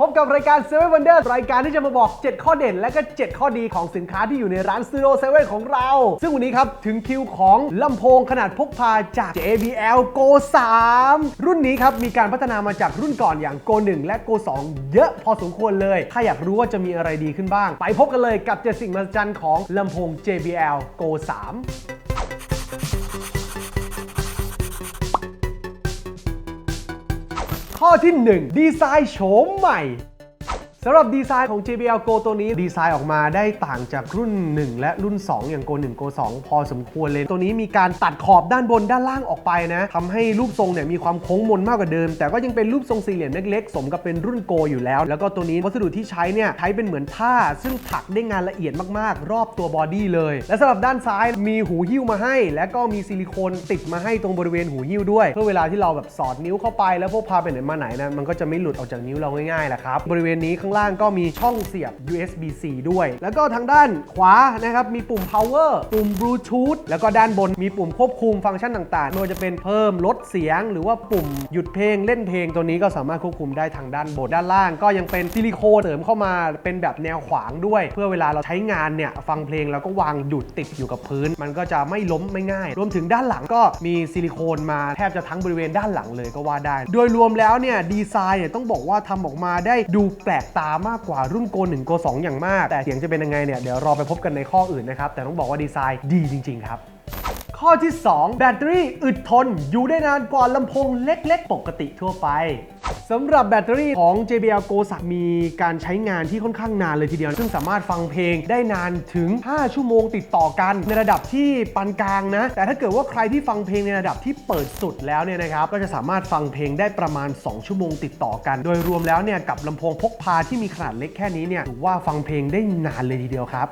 พบกับรายการ Seven Wonder รายการที่จะมาบอก 7 ข้อเด่นและก็ 7 ข้อดีของสินค้าที่อยู่ในร้าน Studio 7ของเรา ซึ่งวันนี้ครับ ถึงคิวของลำโพงขนาดพกพาจาก JBL Go 3 รุ่นนี้ครับ มีการพัฒนามาจากรุ่นก่อนอย่าง Go 1 และ Go 2 เยอะพอสมควรเลย ถ้าอยากรู้ว่าจะมีอะไรดีขึ้นบ้าง ไปพบกันเลยกับเจสิ่งมหัศจรรย์ของลำโพง JBL Go 3 ข้อที่ 1 ดีไซน์โฉมใหม่ สำหรับดีไซน์ของ JBL Go ตัวนี้ดีไซน์ออกมาได้ต่างจากรุ่น 1 และรุ่น 2 อย่าง Go 1 Go 2 พอสมควรเลย ตัวนี้มีการตัดขอบด้านบนด้านล่างออกไปนะทำให้รูปทรงเนี่ยมีความโค้งมนมากกว่าเดิม แต่ก็ยังเป็นรูปทรงสี่เหลี่ยมเล็กๆ สมกับเป็นรุ่น Go อยู่แล้ว แล้วก็ตัวนี้วัสดุที่ใช้เนี่ยใช้เป็นเหมือนผ้า ซึ่งถักได้งานละเอียดมากๆ รอบตัวบอดี้เลย และสำหรับด้านซ้ายมีหูหิ้วมาให้ และก็มีซิลิโคนติดมาให้ตรงบริเวณหูหิ้วด้วยเพื่อเวลาที่เราแบบสอดนิ้วเข้าไป แล้วพวกพาไปไหนมาไหนนะมันก็จะไม่หลุดออกจากนิ้วเราง่ายๆแหละครับบริเวณนี้ข้างล่างก็มีช่องเสียบ USB-C ด้วย แล้วก็ทางด้านขวานะครับ มีปุ่ม power ปุ่ม bluetooth แล้วก็ด้านบนมีปุ่มควบคุมฟังก์ชันต่างๆไม่ว่าจะเป็นเพิ่มลดเสียง หรือว่าปุ่มหยุดเพลงเล่นเพลงตัวนี้ก็สามารถควบคุมได้ทางด้านบน ด้านล่างก็ยังเป็นซิลิโคนเสริมเข้ามาเป็นแบบแนวขวางด้วย เพื่อเวลาเราใช้งานเนี่ยฟังเพลงแล้วก็วางดุดติดอยู่กับพื้น มันก็จะไม่ล้มไม่ง่าย รวมถึงด้านหลังก็มีซิลิโคนมาแทบจะทั้งบริเวณด้านหลังเลยก็ว่าได้ โดยรวมแล้วเนี่ยดีไซน์เนี่ยต้องบอกว่าทำออกมาได้ดูแปลกตามากกว่ารุ่นโก1โก2อย่างมาก แต่เสียงจะเป็นยังไงเนี่ยเดี๋ยวรอไปพบกันในข้ออื่นนะครับ แต่ต้องบอกว่าดีไซน์ดีจริง ๆ ครับข้อที่ 2 แบตเตอรี่อึดทน อยู่ได้นานกว่าลำโพงเล็ก ๆ ปกติทั่วไป สำหรับแบตเตอรี่ของ JBL Go 3มีการใช้งานที่ค่อนข้างนานเลยทีเดียว ซึ่งสามารถฟังเพลงได้นานถึง 5 ชั่วโมงติดต่อกัน ในระดับที่ปานกลางนะ แต่ถ้าเกิดว่าใครที่ฟังเพลงในระดับที่เปิดสุดแล้วเนี่ยนะครับ ก็จะสามารถฟังเพลงได้ประมาณ 2 ชั่วโมงติดต่อกัน โดยรวมแล้วเนี่ยกับลำโพงพกพาที่มีขนาดเล็กแค่นี้เนี่ยถือว่าฟังเพลงได้นานเลยทีเดียวครับ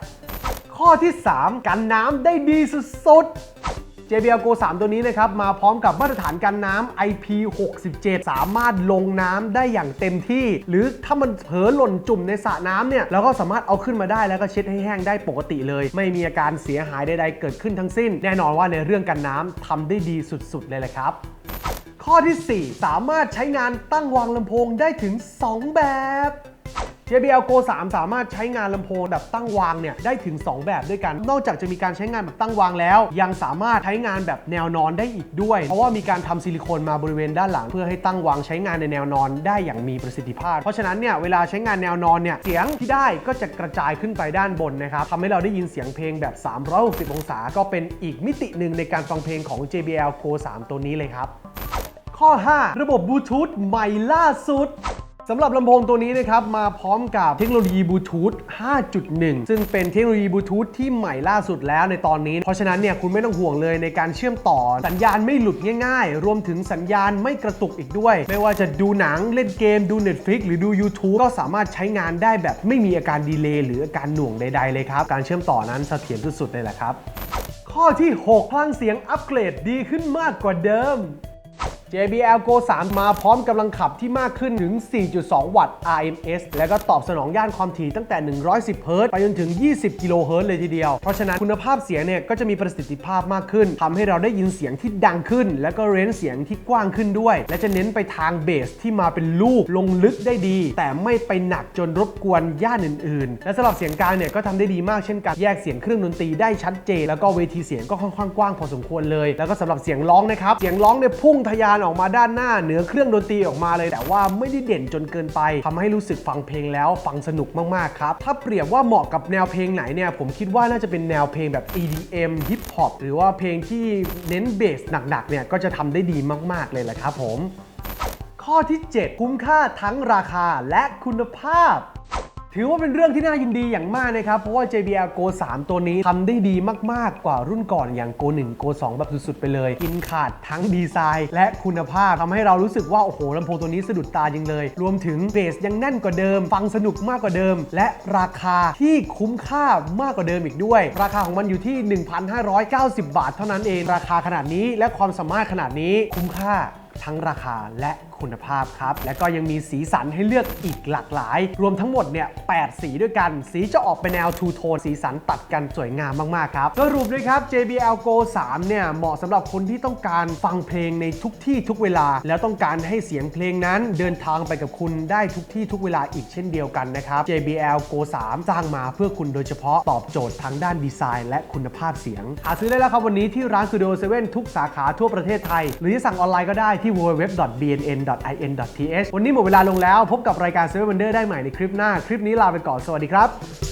ข้อที่ 3 กันน้ำได้ดีสุดๆ JBL Go 3 ตัวนี้นะครับ มาพร้อมกับมาตรฐานกันน้ำ IP67 สามารถลงน้ำได้อย่างเต็มที่ หรือถ้ามันเผลอหล่นจุ่มในสระน้ำเนี่ยเราก็สามารถเอาขึ้นมาได้แล้วก็เช็ดให้แห้งได้ปกติเลย ไม่มีอาการเสียหายใดๆเกิดขึ้นทั้งสิ้น แน่นอนว่าในเรื่องกันน้ำทำได้ดีสุดๆเลยแหละครับข้อที่ 4 สามารถใช้งานตั้งวางลำโพงได้ถึง 2 แบบ JBL Go 3 สามารถใช้งานลำโพงแบบตั้งวางเนี่ยได้ถึง 2 แบบด้วยกัน นอกจากจะมีการใช้งานแบบตั้งวางแล้ว ยังสามารถใช้งานแบบแนวนอนได้อีกด้วย เพราะว่ามีการทำซิลิโคนมาบริเวณด้านหลัง เพื่อให้ตั้งวางใช้งานในแนวนอนได้อย่างมีประสิทธิภาพ เพราะฉะนั้นเนี่ยเวลาใช้งานแนวนอนเนี่ยเสียงที่ได้ก็จะกระจายขึ้นไปด้านบนนะครับทำให้เราได้ยินเสียงเพลงแบบ 360 องศา ก็เป็นอีกมิติหนึ่งในการฟังเพลงของ JBL Go 3 ตัวนี้เลยครับ ข้อ 5 ระบบบลูทูธใหม่ล่าสุด สำหรับลำโพงตัวนี้นะครับมาพร้อมกับเทคโนโลยีบลูทูธ 5.1 ซึ่งเป็นเทคโนโลยีบลูทูธที่ใหม่ล่าสุดแล้วในตอนนี้ เพราะฉะนั้นเนี่ยคุณไม่ต้องห่วงเลยในการเชื่อมต่อ สัญญาณไม่หลุดง่ายๆ รวมถึงสัญญาณไม่กระตุกอีกด้วย ไม่ว่าจะดูหนังเล่นเกมดู Netflix หรือดู YouTube ก็สามารถใช้งานได้แบบไม่มีอาการดีเลย์หรืออาการหน่วงใดๆเลยครับ การเชื่อมต่อนั้นเสถียรสุดๆเลยแหละครับ ข้อที่ 6 พลังเสียงอัปเกรดดีขึ้นมากกว่าเดิม JBL Go 3 มาพร้อมกำลังขับที่มากขึ้นถึง 4.2 วัตต์ RMS แล้วก็ตอบสนองย่านความถี่ตั้งแต่ 110 เฮิรตซ์ไปจนถึง 20 กิโลเฮิรตซ์เลยทีเดียว เพราะฉะนั้นคุณภาพเสียงเนี่ยก็จะมีประสิทธิภาพมากขึ้นทำให้เราได้ยินเสียงที่ดังขึ้น แล้วก็เรนเสียงที่กว้างขึ้นด้วย และจะเน้นไปทางเบสที่มาเป็นลูกลงลึกได้ดี แต่ไม่ไปหนักจนรบกวนย่านอื่น ๆ และสำหรับเสียงกลางเนี่ยก็ทำได้ดีมากเช่นกันแยกเสียงเครื่องดนตรีได้ชัดเจน แล้วก็เวทีเสียงก็ค่อนข้างกว้างพอสมควรเลย แล้วก็สำหรับเสียงร้องนะครับเสียงร้องเนี่ยพุ่งทะยานออกมาด้านหน้าเหนือเครื่องดนตรีออกมาเลย แต่ว่าไม่ได้เด่นจนเกินไปทำให้รู้สึกฟังเพลงแล้วฟังสนุกมากๆครับ ถ้าเปรียบว่าเหมาะกับแนวเพลงไหนเนี่ยผมคิดว่าน่าจะเป็นแนวเพลงแบบ EDM Hip Hop หรือว่าเพลงที่เน้นเบสหนักๆเนี่ยก็จะทำได้ดีมากๆเลยแหละครับผม ข้อที่ 7 คุ้มค่าทั้งราคาและคุณภาพ ถือว่าเป็นเรื่องที่น่ายินดีอย่างมากนะครับ เพราะว่า JBL Go 3 ตัวนี้ทำได้ดีมาก ๆ กว่ารุ่นก่อนอย่าง Go 1 Go 2 แบบสุด ๆ ไปเลย กินขาดทั้งดีไซน์ และคุณภาพทำให้เรารู้สึกว่า โอ้โหลำโพงตัวนี้สะดุดตาจริงเลย รวมถึงเบสยังแน่นกว่าเดิม ฟังสนุกมากกว่าเดิม และราคาที่คุ้มค่ามากกว่าเดิมอีกด้วย ราคาของมันอยู่ที่ 1,590 บาท เท่านั้นเอง ราคาขนาดนี้และความสามารถขนาดนี้คุ้มค่าทั้งราคาและคุณภาพครับ และก็ยังมีสีสันให้เลือกอีกหลากหลาย รวมทั้งหมดเนี่ย8สีด้วยกัน สีจะออกเป็นแนวทูโทนสีสันตัดกันสวยงามมาก ๆ ครับสรุปด้วยครับ JBL Go 3 เนี่ย เหมาะสำหรับคนที่ต้องการฟังเพลงในทุกที่ทุกเวลา แล้วต้องการให้เสียงเพลงนั้นเดินทางไปกับคุณได้ทุกที่ทุกเวลาอีกเช่นเดียวกันนะครับ JBL Go 3 สร้างมาเพื่อคุณโดยเฉพาะตอบโจทย์ทั้งด้านดีไซน์และคุณภาพเสียงหาซื้อได้แล้วครับวันนี้ที่ร้าน Studio 7ทุกสาขาทั่วประเทศไทย หรือจะสั่งออนไลน์ก็ได้ที่ www.bnn.in.th วันนี้หมดเวลาลงแล้ว พบกับรายการ7 Wonder ได้ใหม่ในคลิปหน้า คลิปนี้ลาไปก่อน สวัสดีครับ